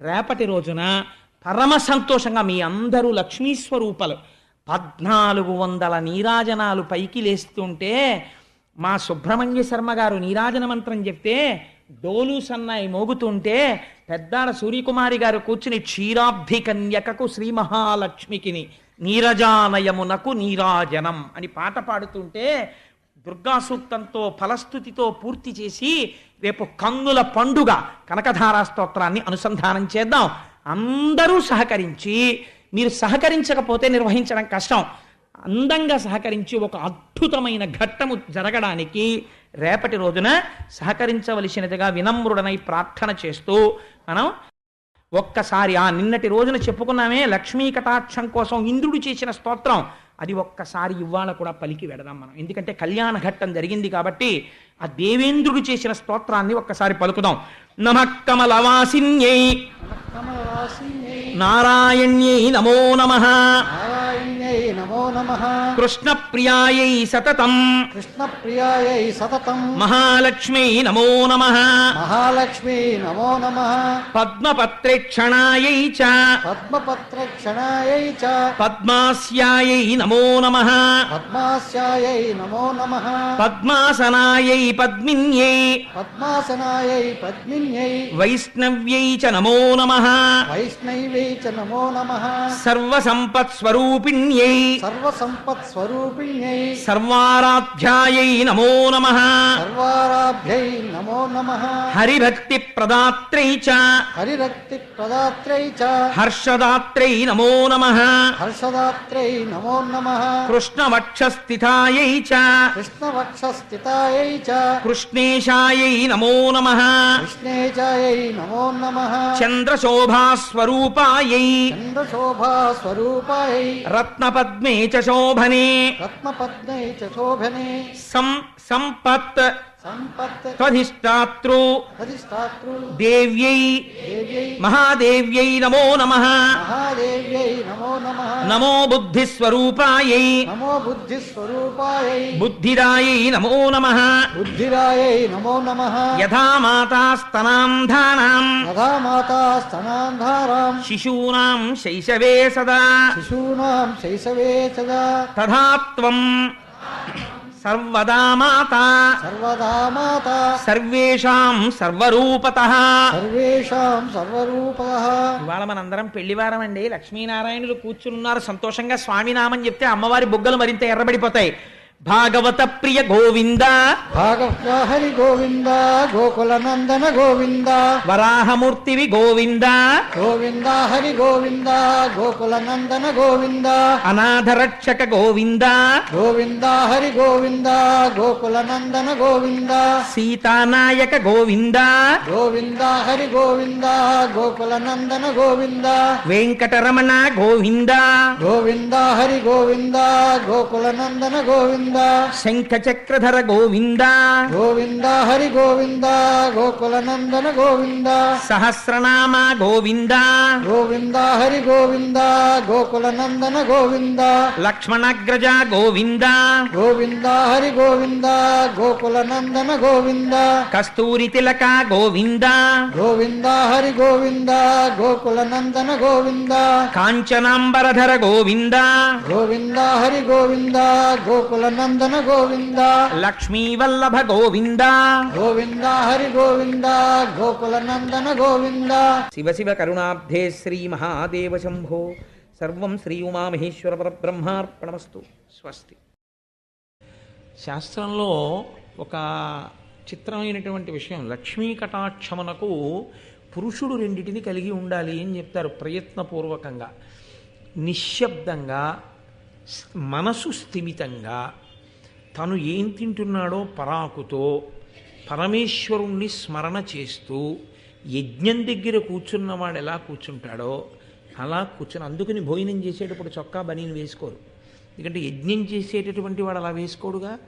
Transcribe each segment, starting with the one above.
రేపటి రోజున పరమ సంతోషంగా మీ అందరూ లక్ష్మీ స్వరూపాలు పద్నాలుగు వందల నీరాజనాలు పైకి లేస్తుంటే మా సుబ్రహ్మణ్య శర్మ గారు నీరాజన మంత్రం చెప్తే డోలు సన్నాయి మోగుతుంటే పెద్దాడ సూర్యకుమారి గారు కూర్చుని క్షీరాబ్ధి కన్యకకు శ్రీ మహాలక్ష్మికిని నీరజానయమునకు నీరాజనం అని పాట పాడుతుంటే దుర్గా సూక్తంతో ఫలస్థుతితో పూర్తి చేసి రేపు కన్నుల పండుగ కనకధారా స్తోత్రాన్ని అనుసంధానం చేద్దాం. అందరూ సహకరించి మీరు సహకరించకపోతే నిర్వహించడం కష్టం. అందంగా సహకరించి ఒక అద్భుతమైన ఘట్టము జరగడానికి రేపటి రోజున సహకరించవలసినదిగా వినమ్రుడనై ప్రార్థన చేస్తూ మనం ఒక్కసారి ఆ నిన్నటి రోజున చెప్పుకున్నామే లక్ష్మీ కటాక్షం కోసం ఇంద్రుడు చేసిన స్తోత్రం. అది ఒక్కసారి ఇవాళ కూడా పలికి వెడదాం మనం. ఎందుకంటే కళ్యాణ ఘట్టం జరిగింది కాబట్టి ఆ దేవేంద్రుడు చేసిన స్తోత్రాన్ని ఒక్కసారి పలుకుదాం. నమ కమలవాసిన్యై. కమలవాసిన్యై. నారాయణ్యై నమో నమ. నమో. నమః కృష్ణప్రియాయై సతతం. కృష్ణప్రియాయై సతతం. మహాలక్ష్మీ నమో నమ. మహాలక్ష్మీ నమో నమః. పద్మపత్రేక్షణాయై చ. పద్మపత్రక్షణాయై చ. పద్మాస్యాయై నమో నమ. పద్మాస్యాయై నమో నమః. పద్మాసనాయై పద్మిన్యై. పద్మాసనాయై పద్మిన్యై. వైష్ణవ్యై చ నమో నమ. వైష్ణవై చ నమో నమః. సర్వసంపత్స్వరూపిణ్యై. సర్వసంపత్స్వరూపిణ్యై. సర్వారాధ్యాయై నమో నమ. సర్వారాభ్యై నమో నమః. హరిభక్తి ప్రదాత్రై చ. హరిరక్తి ప్రదాత్రై చ. హర్షదాత్రై నమో నమ. హర్షదాత్రై నమో నమః. కృష్ణవక్షస్థితాయై చ. కృష్ణవక్షస్థితాయై చ. కృష్ణేశాయై నమో నమ. కృష్ణేచాయై నమో నమః. చంద్రశోభాస్వరూపాయై. చంద్రశోభా స్వరూపాయై రత్నపద్మే च शोभने। रत्नपद्मे च शोभने। सं सम्पत् త్వధిష్టాతృ దేవ్యై దేవ్యై. మహాదేవ్యై నమో నమ. మహాదేవ్యై నమో నమః. నమో బుద్ధిస్వరూపాయై. నమో బుద్ధిస్వరూపాయై. బుద్ధిరాయై నమో నమ. బుద్ధిరాయై నమో నమః. యథా మాతాస్తనాంధానాం యథా మాతా స్తనాంధారాం శిశూనాం శైశవే సదా. శిశూనాం శైశవే సదా. తథా త్వం. సర్వదా మాతా. సర్వదా మాతా. సర్వేషాం సర్వరూపతః. సర్వేషాం సర్వరూపః ఇవాళ మనందరం పెళ్ళివారం అండి లక్ష్మీనారాయణులు కూర్చున్నారు సంతోషంగా స్వామినామని చెప్తే అమ్మవారి బుగ్గలు మరింత ఎర్రబడిపోతాయి. భాగవత ప్రియ గోవింద భాగవ్య హరి గోవింద గోకుల నందన గోవింద వరాహమూర్తివి గోవింద గోవింద హరి గోవింద గోకుల నందన గోవింద అనాథరక్షక గోవింద గోవింద హరి గోవింద గోకుల నందన గోవింద సీతానాయక గోవింద గోవింద హరి గోవింద గోకుల నందన గోవింద వెంకటరమణ గోవింద గోవింద హరి గోవింద గోకుల నందన గోవింద శంఖ చక్రధర గోవింద గోవింద హరి గోవింద గోకుల నందన గోవింద సహస్రనామ గోవింద గోవింద హరి గోవింద గోకుల నందన గోవింద లక్ష్మణగ్రజ గోవింద గోవింద హరి గోవింద గోకుల నందన గోవింద కస్తూరి తిలక గోవింద గోవింద హరి గోవింద గోకుల నందన గోవింద కాంచనాంబరధర గోవింద గోవింద హరి గోవింద గోకుల నందన గోవింద. లక్ష్మీవల్లభ గోవింద. గోవింద హరి గోవింద గోకుల నందన గోవింద. శివ శివ కరుణాబ్ధే శ్రీ మహాదేవ శంభో. సర్వం శ్రీ ఉమామహేశ్వర పరబ్రహ్మార్పణమస్తు. స్వస్తి. శాస్త్రంలో ఒక చిత్రమైనటువంటి విషయం లక్ష్మీ కటాక్షమునకు పురుషుడు రెండిటిని కలిగి ఉండాలి అని చెప్తారు ప్రయత్నపూర్వకంగా. నిశ్శబ్దంగా మనసు స్థిమితంగా తను ఏం తింటున్నాడో పరాకుతో పరమేశ్వరుణ్ణి స్మరణ చేస్తూ యజ్ఞం దగ్గర కూర్చున్నవాడు ఎలా కూర్చుంటాడో అలా కూర్చుని అందుకని భోజనం చేసేటప్పుడు చొక్కా బనీని వేసుకోరు. ఎందుకంటే యజ్ఞం చేసేటటువంటి వాడు అలా వేసుకోడుగా.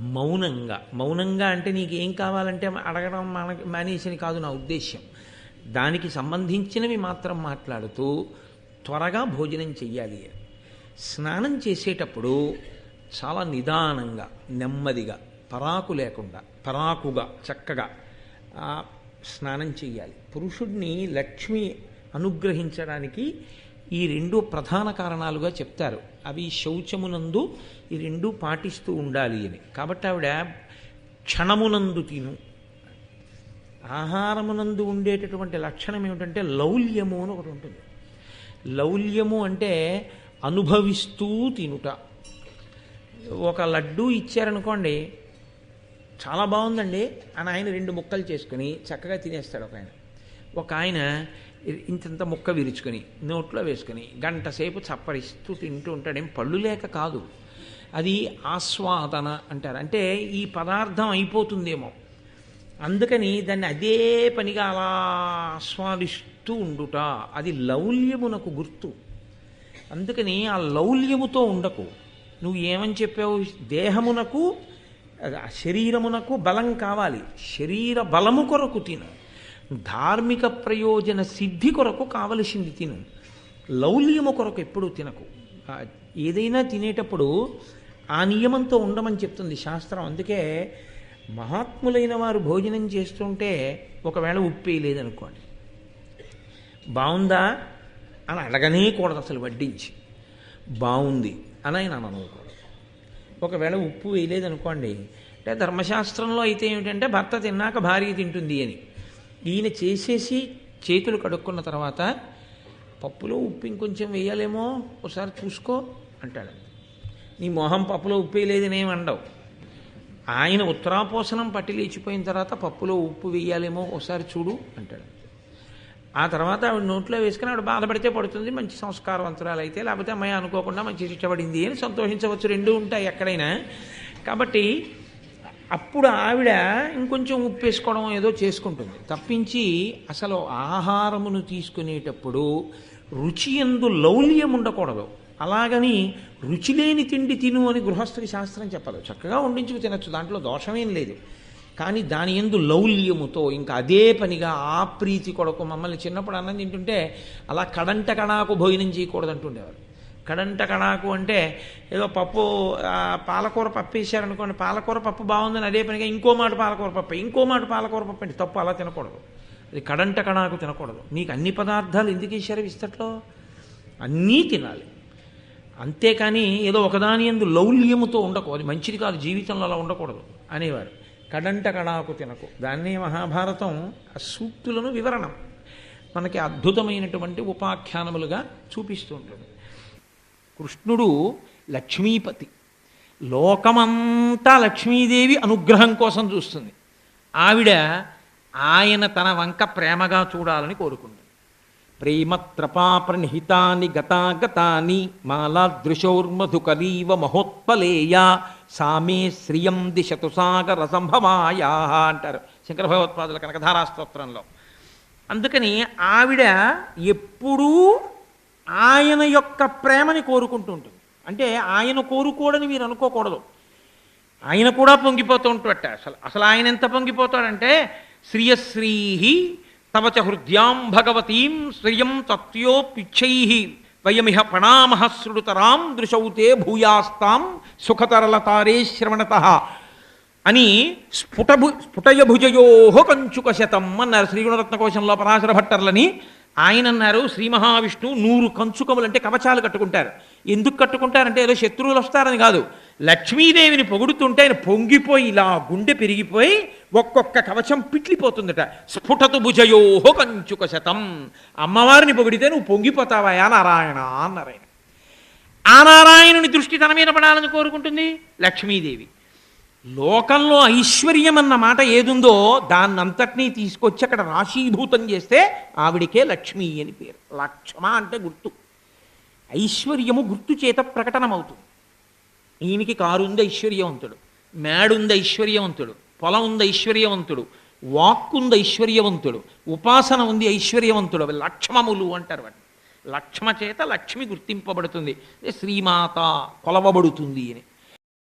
మౌనంగా మౌనంగా అంటే నీకు ఏం కావాలంటే అడగడం మన మానేసని కాదు నా ఉద్దేశ్యం. దానికి సంబంధించినవి మాత్రం మాట్లాడుతూ త్వరగా భోజనం చెయ్యాలి. స్నానం చేసేటప్పుడు చాలా నిదానంగా నెమ్మదిగా పరాకు లేకుండా పరాకుగా చక్కగా స్నానం చేయాలి పురుషుడిని లక్ష్మి అనుగ్రహించడానికి ఈ రెండు ప్రధాన కారణాలుగా చెప్తారు. అవి శౌచమునందు ఈ రెండు పాటిస్తూ ఉండాలి అని. కాబట్టి ఆవిడ క్షణమునందు తిను. ఆహారమునందు ఉండేటటువంటి లక్షణం ఏమిటంటే లౌల్యము అని ఒకటి ఉంటుంది. లౌల్యము అంటే అనుభవిస్తూ తినుట. ఒక లడ్డూ ఇచ్చారనుకోండి చాలా బాగుందండి. అని ఆయన రెండు ముక్కలు చేసుకుని చక్కగా తినేస్తాడు ఒక ఆయన. ఒక ఆయన ఇంతంత ముక్క విరుచుకొని నోట్లో వేసుకొని గంట సేపు చప్పరిస్తూ తింటూ ఉంటాడు ఏం పళ్ళు లేక కాదు. అది ఆస్వాదన అంటారు. అంటే ఈ పదార్థం అయిపోతుందేమో. అందుకని దాన్ని అదే పనిగా అలా ఆస్వాదిస్తూ ఉండుట అది లౌల్యమునకు గుర్తు. అందుకని ఆ లౌల్యముతో ఉండకు. నువ్వు ఏమని చెప్పావు? దేహమునకు శరీరమునకు బలం కావాలి. శరీర బలము కొరకు తిను. ధార్మిక ప్రయోజన సిద్ధి కొరకు కావలసింది తిను. లౌల్యము కొరకు ఎప్పుడూ తినకు. ఏదైనా తినేటప్పుడు ఆ నియమంతో ఉండమని చెప్తుంది శాస్త్రం. అందుకే మహాత్ములైన వారు భోజనం చేస్తుంటే ఒకవేళ ఉప్పేయలేదనుకోండి బాగుందా అని అడగనే కూడదు అసలు వడ్డించి. బాగుంది అని ఆయన అనకూడదు ఒకవేళ ఉప్పు వేయలేదనుకోండి అంటే ధర్మశాస్త్రంలో అయితే ఏమిటంటే భర్త తిన్నాక భార్య తింటుంది అని. ఈయన చేసేసి చేతులు కడుక్కున్న తర్వాత పప్పులో ఉప్పు ఇంకొంచెం వేయాలేమో ఒకసారి చూసుకో అంటాడు. నీ మొహం పప్పులో ఉప్పు వేయలేదనేమి అండవు ఆయన ఉత్తరాపోసనం పట్టి లేచిపోయిన తర్వాత పప్పులో ఉప్పు వేయాలేమో ఒకసారి చూడు అంటాడు. ఆ తర్వాత ఆవిడ నోట్లో వేసుకుని ఆవిడ బాధపడితే పడుతుంది మంచి సంస్కారవంతురాలు అయితే లేకపోతే అమ్మాయి అనుకోకుండా మంచి శిక్షపడింది అని సంతోషించవచ్చు. రెండూ ఉంటాయి ఎక్కడైనా. కాబట్టి అప్పుడు ఆవిడ ఇంకొంచెం ఉప్పు వేసుకోవడం ఏదో చేసుకుంటుంది. తప్పించి అసలు ఆహారమును తీసుకునేటప్పుడు రుచి ఎందు లౌల్యం ఉండకూడదు. అలాగని రుచి లేని తిండి తిను అని గృహస్థుడి శాస్త్రం చెప్పదు. చక్కగా వండించుకు తినచ్చు దాంట్లో దోషమేం లేదు. కానీ దాని ఎందు లౌల్యముతో ఇంకా అదే పనిగా ఆ ప్రీతి కొరకు మమ్మల్ని చిన్నప్పుడు అన్నం తింటుంటే అలా కడంట కణాకు భోజనం చేయకూడదు అంటుండేవారు కడంట కణాకు అంటే ఏదో పప్పు పాలకూర పప్పు వేసారనుకోండి పాలకూర పప్పు బాగుందని అదే పనిగా ఇంకో మాట పాలకూర పప్పు ఇంకో మాట పాలకూర పప్పు అంటే తప్పు అలా తినకూడదు. అది కడంట కణాకు తినకూడదు. నీకు అన్ని పదార్థాలు ఎందుకు వేసారు విస్తట్లో? అన్నీ తినాలి. అంతేకాని ఏదో ఒకదాని ఎందు లౌల్యముతో ఉండకు అది మంచిది కాదు జీవితంలో అలా ఉండకూడదు అనేవారు. కడంట కడాకు తినకు. దాన్నే మహాభారతం ఆ సూక్తులను వివరణం. మనకి అద్భుతమైనటువంటి ఉపాఖ్యానములుగా చూపిస్తూ ఉంటుంది. కృష్ణుడు లక్ష్మీపతి. లోకమంతా లక్ష్మీదేవి అనుగ్రహం కోసం చూస్తుంది. ఆవిడ ఆయన తన వంక ప్రేమగా చూడాలని కోరుకుంది ప్రేమత్రపాప్రణిహితాని గతాగతాని మాలాదృశోర్మధుకరీవ మహోత్పలేయ సామే శ్రియం దిశతు సాగర సంభవాయా అంటారు. శంకర భగవత్పాదుల కనకధారా స్తోత్రంలో. అందుకని ఆవిడ ఎప్పుడూ ఆయన యొక్క ప్రేమని కోరుకుంటూ ఉంటుంది. అంటే ఆయన కోరుకోడని మీరు అనుకోకూడదు. ఆయన కూడా పొంగిపోతూ ఉంటుంట అసలు అసలు ఆయన ఎంత పొంగిపోతాడంటే శ్రియశ్రీహి తవచ హృద్యాం భగవతీం శ్రియం తత్యోపిచ్చై. వయమిహ ప్రణామః సృడుతరాం దృశౌతే భూయాస్తాం సుఖతరలతారే శ్రవణత అని స్ఫుటభు స్ఫుటయ భుజయోహో కంచుక శతం అన్నారు శ్రీగుణరత్నకోశంలో పరాశర భట్టర్లని. ఆయన అన్నారు శ్రీ మహావిష్ణువు నూరు కంచుకములు అంటే కవచాలు కట్టుకుంటారు. ఎందుకు కట్టుకుంటారంటే ఏదో శత్రువులు వస్తారని కాదు. లక్ష్మీదేవిని పొగుడుతుంటే ఆయన పొంగిపోయి ఇలా గుండె పెరిగిపోయి ఒక్కొక్క కవచం పిట్లిపోతుందట. స్ఫుటతు భుజయోహో కంచుక శతం. అమ్మవారిని పొగిడితే నువ్వు పొంగిపోతావా? నారాయణ నారాయణ ఆ నారాయణుని దృష్టి తన మీద పడాలని కోరుకుంటుంది లక్ష్మీదేవి. లోకంలో ఐశ్వర్యం అన్న మాట ఏదుందో దాన్నంతటినీ తీసుకొచ్చి అక్కడ రాశీభూతం చేస్తే ఆవిడికే లక్ష్మి అని పేరు. లక్ష్మ అంటే గుర్తు. ఐశ్వర్యము గుర్తు చేత ప్రకటనమవుతుంది. ఈయనకి కారు ఉంది ఐశ్వర్యవంతుడు మేడుంది ఐశ్వర్యవంతుడు పొలం ఉంది ఐశ్వర్యవంతుడు వాక్కుంది ఐశ్వర్యవంతుడు ఉపాసన ఉంది ఐశ్వర్యవంతుడు అవి లక్ష్మములు అంటారు వాటిని. లక్ష్మ చేత లక్ష్మి గుర్తింపబడుతుంది. శ్రీమాత కొలవబడుతుంది అని